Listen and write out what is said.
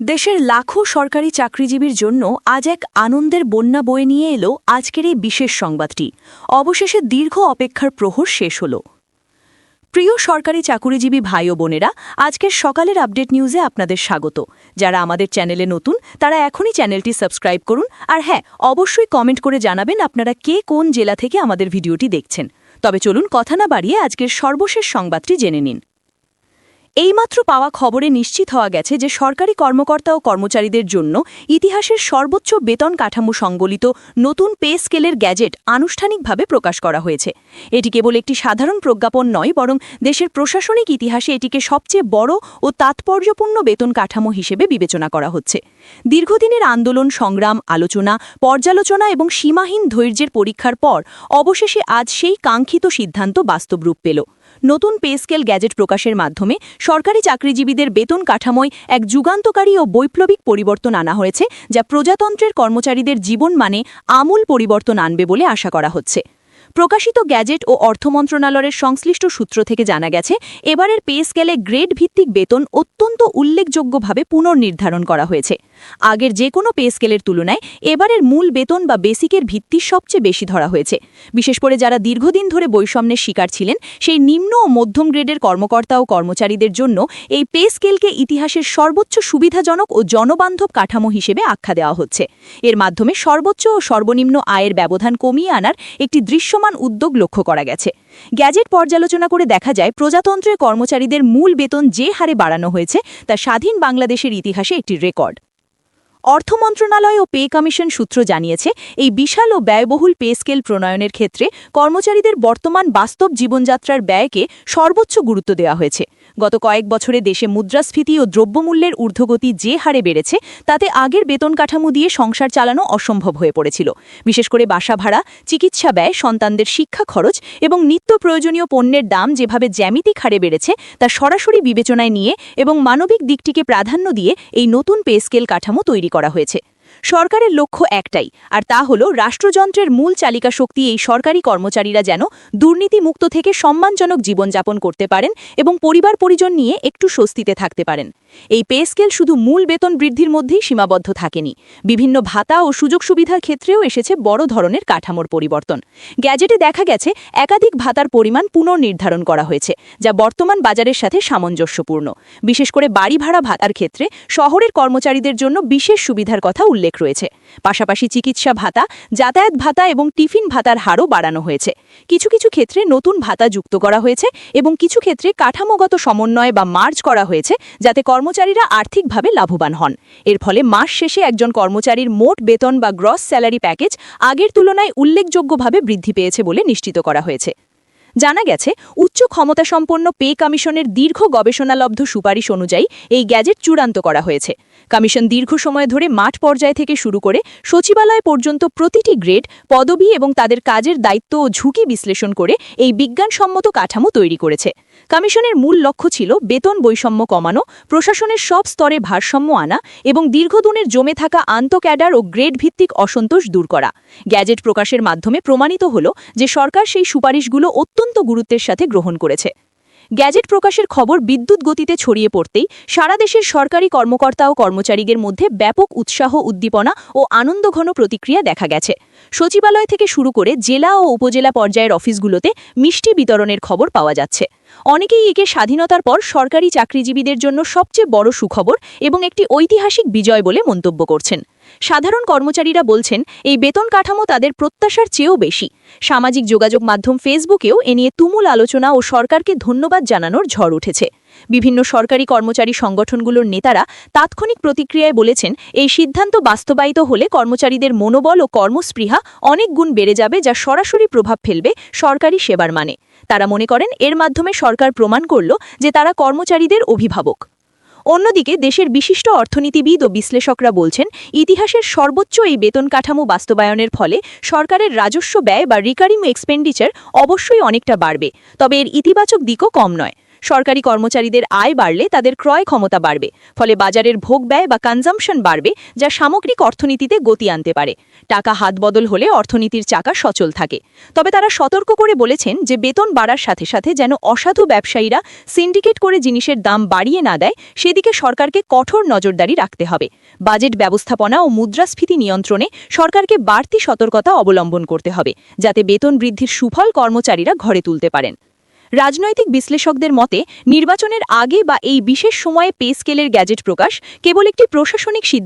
দেশের লাখো সরকারি চাকরিজীবীর জন্য আজ এক আনন্দের বন্যা বয়ে নিয়ে এলো আজকের এই বিশেষ সংবাদটি। অবশেষে দীর্ঘ অপেক্ষার প্রহর শেষ হল। প্রিয় সরকারি চাকুরিজীবী ভাই ও বোনেরা, আজকের সকালের আপডেট নিউজে আপনাদের স্বাগত। যারা আমাদের চ্যানেলে নতুন, তারা এখনই চ্যানেলটি সাবস্ক্রাইব করুন। আর হ্যাঁ অবশ্যই কমেন্ট করে জানাবেন আপনারা কে কোন জেলা থেকে আমাদের ভিডিওটি দেখছেন। তবে চলুন কথা না বাড়িয়ে আজকের সর্বশেষ সংবাদটি জেনে নিন। এইমাত্র পাওয়া খবরে নিশ্চিত হওয়া গেছে যে সরকারি কর্মকর্তা ও কর্মচারীদের জন্য ইতিহাসের সর্বোচ্চ বেতন কাঠামো সংবলিত নতুন পে স্কেলের গ্যাজেট আনুষ্ঠানিকভাবে প্রকাশ করা হয়েছে। এটি কেবল একটি সাধারণ প্রজ্ঞাপন নয়, বরং দেশের প্রশাসনিক ইতিহাসে এটিকে সবচেয়ে বড় ও তাৎপর্যপূর্ণ বেতন কাঠামো হিসেবে বিবেচনা করা হচ্ছে। দীর্ঘদিনের আন্দোলন, সংগ্রাম, আলোচনা, পর্যালোচনা এবং সীমাহীন ধৈর্যের পরীক্ষার পর অবশেষে আজ সেই কাঙ্ক্ষিত সিদ্ধান্ত বাস্তব রূপ পেল। নতুন পে স্কেল গ্যাজেট প্রকাশের মাধ্যমে সরকারি চাকরিজীবীদের বেতন কাঠামোয় এক যুগান্তকারী ও বৈপ্লবিক পরিবর্তন আনা হয়েছে, যা প্রজাতন্ত্রের কর্মচারীদের জীবন মানে আমূল পরিবর্তন আনবে বলে আশা করা হচ্ছে। প্রকাশিত গ্যাজেট ও অর্থ মন্ত্রণালয়ের সংশ্লিষ্ট সূত্র থেকে জানা গেছে, এবারের পে স্কেলে গ্রেড ভিত্তিক বেতন অত্যন্ত উল্লেখযোগ্যভাবে পুনর্নির্ধারণ করা হয়েছে। আগের যে কোনো পে স্কেলের তুলনায় এবারের মূল বেতন বা বেসিকের ভিত্তি সবচেয়ে বেশি ধরা হয়েছে। বিশেষ করে যারা দীর্ঘদিন ধরে বৈষম্যের শিকার ছিলেন, সেই নিম্ন ও মধ্যম গ্রেডের কর্মকর্তা ও কর্মচারীদের জন্য এই পে স্কেলকে ইতিহাসের সর্বোচ্চ সুবিধাজনক ও জনবান্ধব কাঠামো হিসেবে আখ্যা দেওয়া হচ্ছে। এর মাধ্যমে সর্বোচ্চ ও সর্বনিম্ন আয়ের ব্যবধান কমিয়ে আনার একটি দৃশ্যমান উদ্যোগ লক্ষ্য করা গেছে। গ্যাজেট পর্যালোচনা করে দেখা যায়, প্রজাতন্ত্রের কর্মচারীদের মূল বেতন যে হারে বাড়ানো হয়েছে, তা স্বাধীন বাংলাদেশের ইতিহাসে একটি রেকর্ড। অর্থ মন্ত্রণালয় ও পে কমিশন সূত্র জানিয়েছে, এই বিশাল ও ব্যয়বহুল পে স্কেল প্রণয়নের ক্ষেত্রে কর্মচারীদের বর্তমান বাস্তব জীবনযাত্রার ব্যয়কে সর্বোচ্চ গুরুত্ব দেওয়া হয়েছে। গত কয়েক বছরে দেশে মুদ্রাস্ফীতি ও দ্রব্যমূল্যের ঊর্ধ্বগতি যে হারে বেড়েছে, তাতে আগের বেতন কাঠামো দিয়ে সংসার চালানো অসম্ভব হয়ে পড়েছিল। বিশেষ করে বাসা ভাড়া, চিকিৎসা ব্যয়, সন্তানদের শিক্ষা খরচ এবং নিত্য প্রয়োজনীয় পণ্যের দাম যেভাবে জ্যামিতিক হারে বেড়েছে, তা সরাসরি বিবেচনায় নিয়ে এবং মানবিক দিকটিকে প্রাধান্য দিয়ে এই নতুন পে স্কেল কাঠামো তৈরি করা হয়েছে। সরকারের লক্ষ্য একটাই, আর তা হল রাষ্ট্রযন্ত্রের মূল চালিকা শক্তি এই সরকারি কর্মচারীরা যেন দুর্নীতিমুক্ত থেকে সম্মানজনক জীবনযাপন করতে পারেন এবং পরিবার পরিজন নিয়ে একটু স্বস্তিতে থাকতে পারেন। এই পে স্কেল শুধু মূল বেতন বৃদ্ধির মধ্যেই সীমাবদ্ধ থাকেনি। বিভিন্ন ভাতা ও সুযোগ সুবিধার ক্ষেত্রেও এসেছে বড় ধরনের কাঠামোর পরিবর্তন। গ্যাজেটে দেখা গেছে একাধিক ভাতার পরিমাণ পুনর্নির্ধারণ করা হয়েছে, যা বর্তমান বাজারের সাথে সামঞ্জস্যপূর্ণ। বিশেষ করে বাড়ি ভাড়া ভাতার ক্ষেত্রে শহরের কর্মচারীদের জন্য বিশেষ সুবিধার কথা উল্লেখ রয়েছে। পাশাপাশি চিকিৎসা ভাতা, যাতায়াত ভাতা এবং টিফিন ভাতার হারও বাড়ানো হয়েছে। কিছু কিছু ক্ষেত্রে নতুন ভাতা যুক্ত করা হয়েছে এবং কিছু ক্ষেত্রে কাঠামোগত সমন্বয় বা মার্জ করা হয়েছে যাতে কর্মচারীরা আর্থিকভাবে লাভবান হন। এর ফলে মাস শেষে একজন কর্মচারীর মোট বেতন বা গ্রস স্যালারি প্যাকেজ আগের তুলনায় উল্লেখযোগ্যভাবে বৃদ্ধি পেয়েছে বলে নিশ্চিত করা হয়েছে। জানা গেছে, উচ্চ ক্ষমতাসম্পন্ন পে কমিশনের দীর্ঘ গবেষণালব্ধ সুপারিশ অনুযায়ী এই গ্যাজেট চূড়ান্ত করা হয়েছে। কমিশন দীর্ঘ সময় ধরে মাঠ পর্যায় থেকে শুরু করে সচিবালয় পর্যন্ত প্রতিটি গ্রেড, পদবি এবং তাদের কাজের দায়িত্ব ও ঝুঁকি বিশ্লেষণ করে এই বিজ্ঞানসম্মত কাঠামো তৈরি করেছে। কমিশনের মূল লক্ষ্য ছিল বেতন বৈষম্য কমানো, প্রশাসনের সব স্তরে ভারসাম্য আনা এবং দীর্ঘদিনের জমে থাকা আন্তঃক্যাডার ও গ্রেড ভিত্তিক অসন্তোষ দূর করা। গ্যাজেট প্রকাশের মাধ্যমে প্রমাণিত হল যে সরকার সেই সুপারিশগুলো অত্যন্ত গুরুত্বের সাথে গ্রহণ করেছে। গ্যাজেট প্রকাশের খবর বিদ্যুৎ গতিতে ছড়িয়ে পড়তেই সারা দেশের সরকারি কর্মকর্তা ও কর্মচারীদের মধ্যে ব্যাপক উৎসাহ, উদ্দীপনা ও আনন্দঘন প্রতিক্রিয়া দেখা গেছে। সচিবালয় থেকে শুরু করে জেলা ও উপজেলা পর্যায়ের অফিসগুলোতে মিষ্টি বিতরণের খবর পাওয়া যাচ্ছে। অনেকেই একে স্বাধীনতার পর সরকারি চাকরিজীবীদের জন্য সবচেয়ে বড় সুখবর এবং একটি ঐতিহাসিক বিজয় বলে মন্তব্য করছেন। সাধারণ কর্মচারীরা বলছেন, এই বেতন কাঠামো তাদের প্রত্যাশার চেয়েও বেশি। সামাজিক যোগাযোগ মাধ্যম ফেসবুকেও এ নিয়ে তুমুল আলোচনা ও সরকারকে ধন্যবাদ জানানোর ঝড় উঠেছে। বিভিন্ন সরকারি কর্মচারী সংগঠনগুলোর নেতারা তাৎক্ষণিক প্রতিক্রিয়ায় বলেছেন, এই সিদ্ধান্ত বাস্তবায়িত হলে কর্মচারীদের মনোবল ও কর্মস্পৃহা অনেক গুণ বেড়ে যাবে, যা সরাসরি প্রভাব ফেলবে সরকারি সেবার মানে। তারা মনে করেন, এর মাধ্যমে সরকার প্রমাণ করল যে তারা কর্মচারীদের অভিভাবক। অন্যদিকে দেশের বিশিষ্ট অর্থনীতিবিদ ও বিশ্লেষকরা বলছেন, ইতিহাসের সর্বোচ্চ এই বেতন কাঠামো বাস্তবায়নের ফলে সরকারের রাজস্ব ব্যয় বা রিকারিং এক্সপেন্ডিচার অবশ্যই অনেকটা বাড়বে। তবে এর ইতিবাচক দিকও কম নয়। সরকারি কর্মচারীদের আয় বাড়লে তাদের ক্রয় ক্ষমতা বাড়বে, ফলে বাজারের ভোগ ব্যয় বা কনজামশন বাড়বে, যা সামগ্রিক অর্থনীতিতে গতি আনতে পারে। টাকা হাত বদল হলে অর্থনীতির চাকা সচল থাকে। তবে তারা সতর্ক করে বলেছেন যে বেতন বাড়ার সাথে সাথে যেন অসাধু ব্যবসায়ীরা সিন্ডিকেট করে জিনিসের দাম বাড়িয়ে না দেয়, সেদিকে সরকারকে কঠোর নজরদারি রাখতে হবে। বাজেট ব্যবস্থাপনা ও মুদ্রাস্ফীতি নিয়ন্ত্রণে সরকারকে বাড়তি সতর্কতা অবলম্বন করতে হবে, যাতে বেতন বৃদ্ধির সুফল কর্মচারীরা ঘরে তুলতে পারেন। রাজনৈতিক বিশ্লেষকদের মতে, নির্বাচনের আগে বা এই বিশেষ সময়ে পে স্কেলের গ্যাজেট প্রকাশ কেবল একটি প্রশাসনিক সিদ্ধান্ত